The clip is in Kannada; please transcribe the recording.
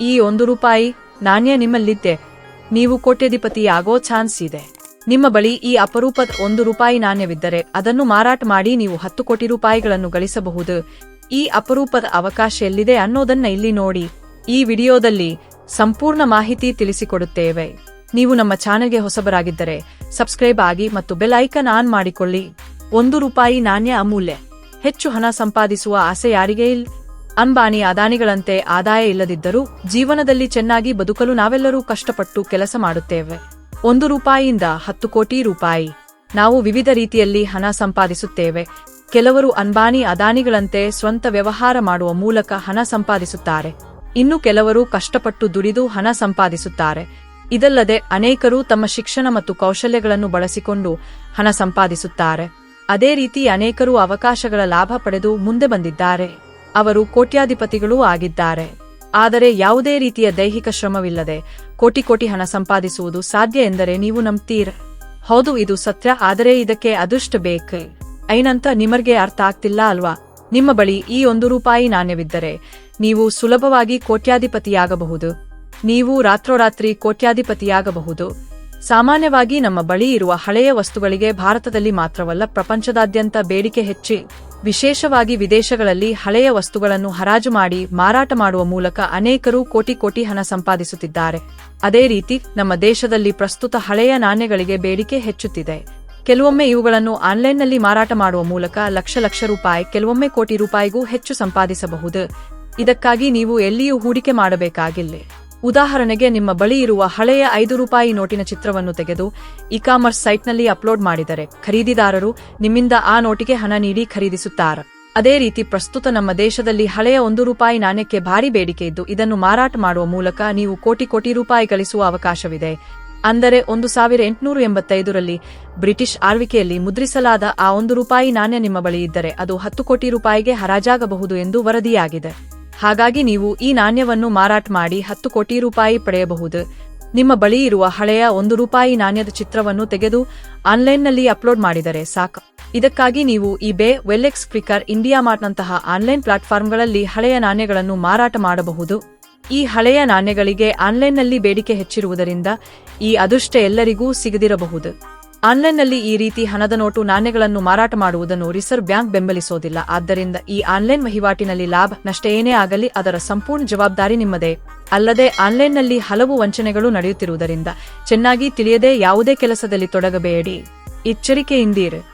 ಈ ಒಂದು ರೂಪಾಯಿ ನಾಣ್ಯ ನಿಮ್ಮಲ್ಲಿದ್ದೆ. ನೀವು ಕೋಟ್ಯಧಿಪತಿಯಾಗೋ ಚಾನ್ಸ್ ಇದೆ. ನಿಮ್ಮ ಬಳಿ ಈ ಅಪರೂಪದ ಒಂದು ರೂಪಾಯಿ ನಾಣ್ಯವಿದ್ದರೆ ಅದನ್ನು ಮಾರಾಟ ಮಾಡಿ ನೀವು ಹತ್ತು ಕೋಟಿ ರೂಪಾಯಿಗಳನ್ನು ಗಳಿಸಬಹುದು. ಈ ಅಪರೂಪದ ಅವಕಾಶ ಎಲ್ಲಿದೆ ಅನ್ನೋದನ್ನ ಇಲ್ಲಿ ನೋಡಿ. ಈ ವಿಡಿಯೋದಲ್ಲಿ ಸಂಪೂರ್ಣ ಮಾಹಿತಿ ತಿಳಿಸಿಕೊಡುತ್ತೇವೆ. ನೀವು ನಮ್ಮ ಚಾನೆಲ್ಗೆ ಹೊಸಬರಾಗಿದ್ದರೆ ಸಬ್ಸ್ಕ್ರೈಬ್ ಆಗಿ ಮತ್ತು ಬೆಲ್ ಐಕನ್ ಆನ್ ಮಾಡಿಕೊಳ್ಳಿ. ಒಂದು ರೂಪಾಯಿ ನಾಣ್ಯ ಅಮೂಲ್ಯ. ಹೆಚ್ಚು ಹಣ ಸಂಪಾದಿಸುವ ಆಸೆ ಯಾರಿಗೆ ಇಲ್ಲ ಅಂಬಾನಿ ಅದಾನಿಗಳಂತೆ ಆದಾಯ ಇಲ್ಲದಿದ್ದರೂ ಜೀವನದಲ್ಲಿ ಚೆನ್ನಾಗಿ ಬದುಕಲು ನಾವೆಲ್ಲರೂ ಕಷ್ಟಪಟ್ಟು ಕೆಲಸ ಮಾಡುತ್ತೇವೆ. ಒಂದು ರೂಪಾಯಿಯಿಂದ ಹತ್ತು ಕೋಟಿ ರೂಪಾಯಿ. ನಾವು ವಿವಿಧ ರೀತಿಯಲ್ಲಿ ಹಣ ಸಂಪಾದಿಸುತ್ತೇವೆ. ಕೆಲವರು ಅಂಬಾನಿ ಅದಾನಿಗಳಂತೆ ಸ್ವಂತ ವ್ಯವಹಾರ ಮಾಡುವ ಮೂಲಕ ಹಣ ಸಂಪಾದಿಸುತ್ತಾರೆ. ಇನ್ನು ಕೆಲವರು ಕಷ್ಟಪಟ್ಟು ದುಡಿದು ಹಣ ಸಂಪಾದಿಸುತ್ತಾರೆ. ಇದಲ್ಲದೆ ಅನೇಕರು ತಮ್ಮ ಶಿಕ್ಷಣ ಮತ್ತು ಕೌಶಲ್ಯಗಳನ್ನು ಬಳಸಿಕೊಂಡು ಹಣ ಸಂಪಾದಿಸುತ್ತಾರೆ. ಅದೇ ರೀತಿ ಅನೇಕರು ಅವಕಾಶಗಳ ಲಾಭ ಪಡೆದು ಮುಂದೆ ಬಂದಿದ್ದಾರೆ. ಅವರು ಕೋಟ್ಯಾಧಿಪತಿಗಳೂ ಆಗಿದ್ದಾರೆ. ಆದರೆ ಯಾವುದೇ ರೀತಿಯ ದೈಹಿಕ ಶ್ರಮವಿಲ್ಲದೆ ಕೋಟಿ ಕೋಟಿ ಹಣ ಸಂಪಾದಿಸುವುದು ಸಾಧ್ಯ ಎಂದರೆ ನೀವು ನಂಬ್ತೀರ? ಹೌದು, ಇದು ಸತ್ಯ, ಆದರೆ ಇದಕ್ಕೆ ಅದೃಷ್ಟ ಬೇಕು? ಐನಂತ, ನಿಮರ್ಗೆ ಅರ್ಥ ಆಗ್ತಿಲ್ಲ ಅಲ್ವಾ? ನಿಮ್ಮ ಬಳಿ ಈ ಒಂದು ರೂಪಾಯಿ ನಾಣ್ಯವಿದ್ದರೆ ನೀವು ಸುಲಭವಾಗಿ ಕೋಟ್ಯಾಧಿಪತಿಯಾಗಬಹುದು. ನೀವು ರಾತ್ರೋರಾತ್ರಿ ಕೋಟ್ಯಾಧಿಪತಿಯಾಗಬಹುದು. ಸಾಮಾನ್ಯವಾಗಿ ನಮ್ಮ ಬಳಿ ಇರುವ ಹಳೆಯ ವಸ್ತುಗಳಿಗೆ ಭಾರತದಲ್ಲಿ ಮಾತ್ರವಲ್ಲ, ಪ್ರಪಂಚದಾದ್ಯಂತ ಬೇಡಿಕೆ ಹೆಚ್ಚಿ. ವಿಶೇಷವಾಗಿ ವಿದೇಶಗಳಲ್ಲಿ ಹಳೆಯ ವಸ್ತುಗಳನ್ನು ಹರಾಜು ಮಾಡಿ ಮಾರಾಟ ಮಾಡುವ ಮೂಲಕ ಅನೇಕರು ಕೋಟಿ ಕೋಟಿ ಹಣ ಸಂಪಾದಿಸುತ್ತಿದ್ದಾರೆ. ಅದೇ ರೀತಿ ನಮ್ಮ ದೇಶದಲ್ಲಿ ಪ್ರಸ್ತುತ ಹಳೆಯ ನಾಣ್ಯಗಳಿಗೆ ಬೇಡಿಕೆ ಹೆಚ್ಚುತ್ತಿದೆ. ಕೆಲವೊಮ್ಮೆ ಇವುಗಳನ್ನು ಆನ್ಲೈನ್ನಲ್ಲಿ ಮಾರಾಟ ಮಾಡುವ ಮೂಲಕ ಲಕ್ಷ ಲಕ್ಷ ರೂಪಾಯಿ, ಕೆಲವೊಮ್ಮೆ ಕೋಟಿ ರೂಪಾಯಿಗೂ ಹೆಚ್ಚು ಸಂಪಾದಿಸಬಹುದು. ಇದಕ್ಕಾಗಿ ನೀವು ಎಲ್ಲಿಯೂ ಹೂಡಿಕೆ ಮಾಡಬೇಕಾಗಿಲ್ಲ. ಉದಾಹರಣೆಗೆ ನಿಮ್ಮ ಬಳಿ ಇರುವ ಹಳೆಯ ಐದು ರೂಪಾಯಿ ನೋಟಿನ ಚಿತ್ರವನ್ನು ತೆಗೆದು ಇ ಕಾಮರ್ಸ್ ಸೈಟ್ನಲ್ಲಿ ಅಪ್ಲೋಡ್ ಮಾಡಿದರೆ ಖರೀದಿದಾರರು ನಿಮ್ಮಿಂದ ಆ ನೋಟಿಗೆ ಹಣ ನೀಡಿ ಖರೀದಿಸುತ್ತಾರೆ. ಅದೇ ರೀತಿ ಪ್ರಸ್ತುತ ನಮ್ಮ ದೇಶದಲ್ಲಿ ಹಳೆಯ ಒಂದು ರೂಪಾಯಿ ನಾಣ್ಯಕ್ಕೆ ಭಾರಿ ಬೇಡಿಕೆ ಇದ್ದು ಇದನ್ನು ಮಾರಾಟ ಮಾಡುವ ಮೂಲಕ ನೀವು ಕೋಟಿ ಕೋಟಿ ರೂಪಾಯಿ ಗಳಿಸುವ ಅವಕಾಶವಿದೆ. ಅಂದರೆ ಒಂದು ಸಾವಿರ ಎಂಟುನೂರ ಎಂಬತ್ತೈದರಲ್ಲಿ ಬ್ರಿಟಿಷ್ ಆಳ್ವಿಕೆಯಲ್ಲಿ ಮುದ್ರಿಸಲಾದ ಆ ಒಂದು ರೂಪಾಯಿ ನಾಣ್ಯ ನಿಮ್ಮ ಬಳಿ ಇದ್ದರೆ ಅದು ಹತ್ತು ಕೋಟಿ ರೂಪಾಯಿಗೆ ಹರಾಜಾಗಬಹುದು ಎಂದು ವರದಿಯಾಗಿದೆ. ಹಾಗಾಗಿ ನೀವು ಈ ನಾಣ್ಯವನ್ನು ಮಾರಾಟ ಮಾಡಿ ಹತ್ತು ಕೋಟಿ ರೂಪಾಯಿ ಪಡೆಯಬಹುದು. ನಿಮ್ಮ ಬಳಿ ಇರುವ ಹಳೆಯ ಒಂದು ರೂಪಾಯಿ ನಾಣ್ಯದ ಚಿತ್ರವನ್ನು ತೆಗೆದು ಆನ್ಲೈನ್ನಲ್ಲಿ ಅಪ್ಲೋಡ್ ಮಾಡಿದರೆ ಸಾಕು. ಇದಕ್ಕಾಗಿ ನೀವು ಇಬೇ, ವೆಲ್ಎಕ್ಸ್ ಕ್ವಿಕರ್ ಇಂಡಿಯಾ ಮಾರ್ಟ್ನಂತಹ ಆನ್ಲೈನ್ ಪ್ಲಾಟ್ಫಾರ್ಮ್ಗಳಲ್ಲಿ ಹಳೆಯ ನಾಣ್ಯಗಳನ್ನು ಮಾರಾಟ ಮಾಡಬಹುದು. ಈ ಹಳೆಯ ನಾಣ್ಯಗಳಿಗೆ ಆನ್ಲೈನ್ನಲ್ಲಿ ಬೇಡಿಕೆ ಹೆಚ್ಚಿರುವುದರಿಂದ ಈ ಅದೃಷ್ಟ ಎಲ್ಲರಿಗೂ ಸಿಗದಿರಬಹುದು. ಆನ್ಲೈನ್ನಲ್ಲಿ ಈ ರೀತಿ ಹಣದ ನೋಟು ನಾಣ್ಯಗಳನ್ನು ಮಾರಾಟ ಮಾಡುವುದನ್ನು ರಿಸರ್ವ್ ಬ್ಯಾಂಕ್ ಬೆಂಬಲಿಸೋದಿಲ್ಲ. ಆದ್ದರಿಂದ ಈ ಆನ್ಲೈನ್ ವಹಿವಾಟಿನಲ್ಲಿ ಲಾಭ ನಷ್ಟ ಏನೇ ಆಗಲಿ ಅದರ ಸಂಪೂರ್ಣ ಜವಾಬ್ದಾರಿ ನಿಮ್ಮದೇ. ಅಲ್ಲದೆ ಆನ್ಲೈನ್ನಲ್ಲಿ ಹಲವು ವಂಚನೆಗಳು ನಡೆಯುತ್ತಿರುವುದರಿಂದ ಚೆನ್ನಾಗಿ ತಿಳಿಯದೆ ಯಾವುದೇ ಕೆಲಸದಲ್ಲಿ ತೊಡಗಬೇಡಿ. ಎಚ್ಚರಿಕೆಯಿಂದಿರು